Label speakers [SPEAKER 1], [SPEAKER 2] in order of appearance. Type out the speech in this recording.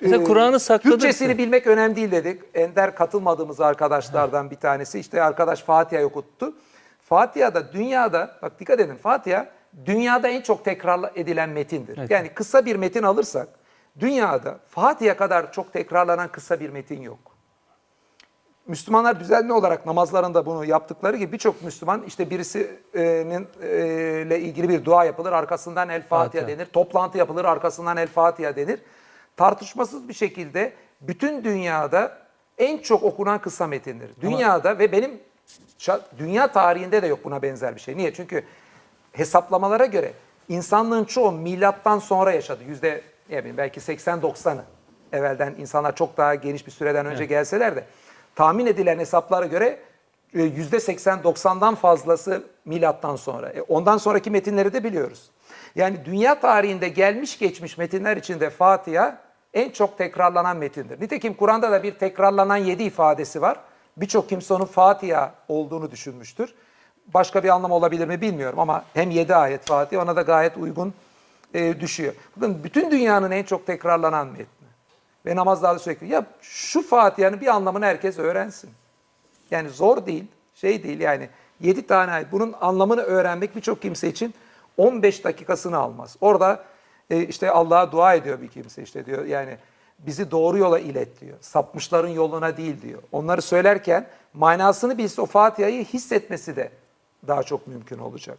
[SPEAKER 1] Mesela
[SPEAKER 2] Ee,
[SPEAKER 1] Kur'an'ı sakladın
[SPEAKER 2] Türkçesini bilmek önemli değil dedik. Ender katılmadığımız arkadaşlardan bir tanesi. işte arkadaş Fatiha'yı okuttu. Fatiha'da dünyada, bak dikkat edin Fatiha dünyada en çok tekrar edilen metindir.
[SPEAKER 1] Evet.
[SPEAKER 2] Yani kısa bir metin alırsak dünyada Fatiha kadar çok tekrarlanan kısa bir metin yok. Müslümanlar düzenli olarak namazlarında bunu yaptıkları gibi birçok Müslüman işte birisinin ile ilgili bir dua yapılır arkasından El Fatiha,
[SPEAKER 1] Fatiha.
[SPEAKER 2] denir. Toplantı yapılır arkasından El Fatiha denir. Tartışmasız bir şekilde bütün dünyada en çok okunan kısa metindir. Dünyada ve benim dünya tarihinde de yok buna benzer bir şey. Niye? Çünkü hesaplamalara göre insanlığın çoğu milattan sonra yaşadı. Yüzde ne bileyim, belki 80-90'ı. Evvelden insanlar çok daha geniş bir süreden önce gelseler de tahmin edilen hesaplara göre e, yüzde 80-90'dan fazlası milattan sonra. E, Ondan sonraki metinleri de biliyoruz. Yani dünya tarihinde gelmiş geçmiş metinler içinde Fatiha en çok tekrarlanan metindir. Nitekim Kur'an'da da bir tekrarlanan yedi ifadesi var. Birçok kimse onun Fatiha olduğunu düşünmüştür. Başka bir anlam olabilir mi bilmiyorum ama hem yedi ayet Fatiha ona da gayet uygun e, düşüyor. Bakın bütün dünyanın en çok tekrarlanan metni. Ve namazlarda sürekli ya şu Fatiha'nın bir anlamını herkes öğrensin. Yani zor değil, şey değil yani 7 tane ayet. Bunun anlamını öğrenmek birçok kimse için 15 dakikasını almaz. Orada e, işte Allah'a dua ediyor bir kimse işte diyor yani bizi doğru yola ilet diyor. Sapmışların yoluna değil diyor. Onları söylerken manasını bilse o Fatiha'yı hissetmesi de daha çok mümkün olacak.